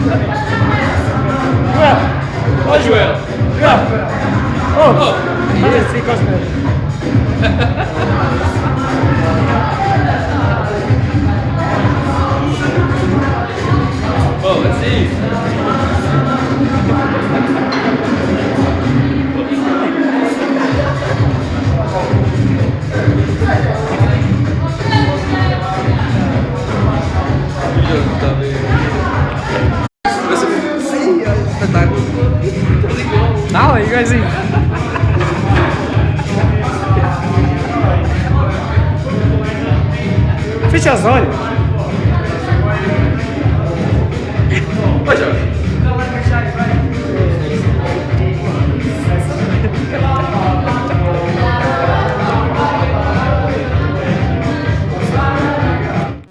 Joel. Oh, Joel. Joel. Oh. oh. Yes, he got oh, let's see. saco. Não. Assim. Feche as olhos. Ô,